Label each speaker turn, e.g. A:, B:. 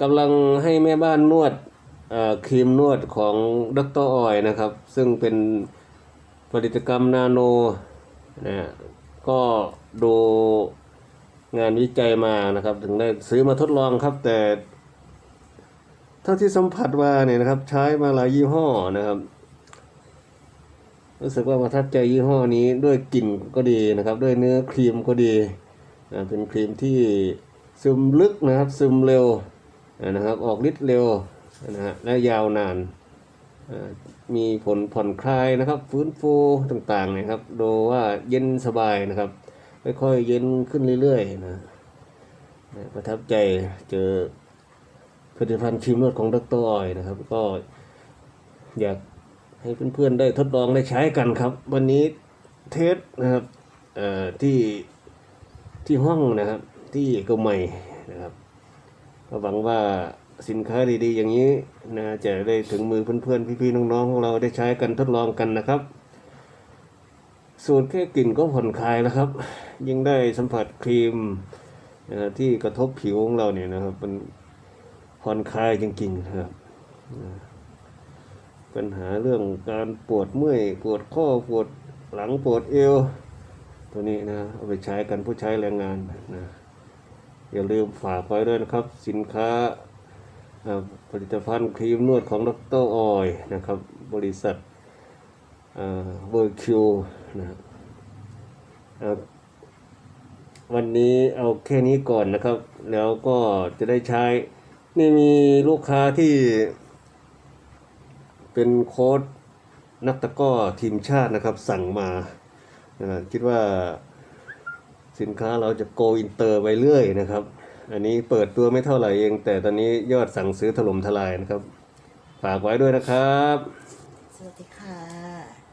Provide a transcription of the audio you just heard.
A: กำลังให้แม่บ้านนวดครีมนวดของดรออยนะครับ ซึ่งเป็นผลิตกรรมนาโนนะก็ดูงานวิจัยมานะครับ ถึงได้ซื้อมาทดลองครับ แต่เท่าที่สัมผัสมาเนี่ยนะครับ ใช้มาหลายยี่ห้อนะครับ รู้สึกว่าประทับใจยี่ห้อนี้ด้วยกลิ่นก็ดีนะครับ ด้วยเนื้อครีมก็ดีนะเป็นครีมที่ซึมลึกนะครับ ซึมเร็ว นะครับออกฤทธิ์เร็วนะฮะและยาวนานมีผลผ่อนคลายนะครับ ฟื้นฟูต่างๆนะครับดูว่าเย็นสบายนะครับค่อยๆเย็นขึ้นเรื่อยๆนะประทับใจเจอผลิตภัณฑ์ครีมนวดของดรออยนะครับ ก็อยากให้เพื่อนๆได้ทดลองได้ใช้กันครับ วันนี้เทสนะครับที่ที่ห้องนะครับที่เอกมัยนะครับ ก็หวังว่าสินค้าดีๆ อย่างนี้นะจะได้ถึงมือเพื่อนๆ พี่ๆ น้องๆของเราได้ใช้กันทดลองกันนะครับ สูตรแค่กลิ่นก็ผ่อนคลายแล้วครับ ยิ่งได้สัมผัสครีมนะที่กระทบผิวของเราเนี่ยนะครับมันผ่อนคลายจริงๆครับปัญหาเรื่องการปวดเมื่อยปวดข้อปวดหลังปวดเอว ตัวนี้นะเอาไปใช้กันผู้ใช้แรงงานนะ อย่าลืมฝากไว้ด้วยนะครับ สินค้าผลิตภัณฑ์ครีมนวดของดรออยนะครับ บริษัทเบอร์คิวนะครับวันนี้เอาแค่นี้ก่อนนะครับ แล้วก็จะได้ใช้ นี่มีลูกค้าที่เป็นโค้ดนักตะก้อทีมชาตินะครับสั่งมานะคิดว่า สินค้าเราจะโกอินเตอร์ไปเรื่อยนะครับ อันนี้เปิดตัวไม่เท่าไหร่เอง แต่ตอนนี้ยอดสั่งซื้อถล่มทลายนะครับ ฝากไว้ด้วยนะครับ
B: สวัสดีค่ะ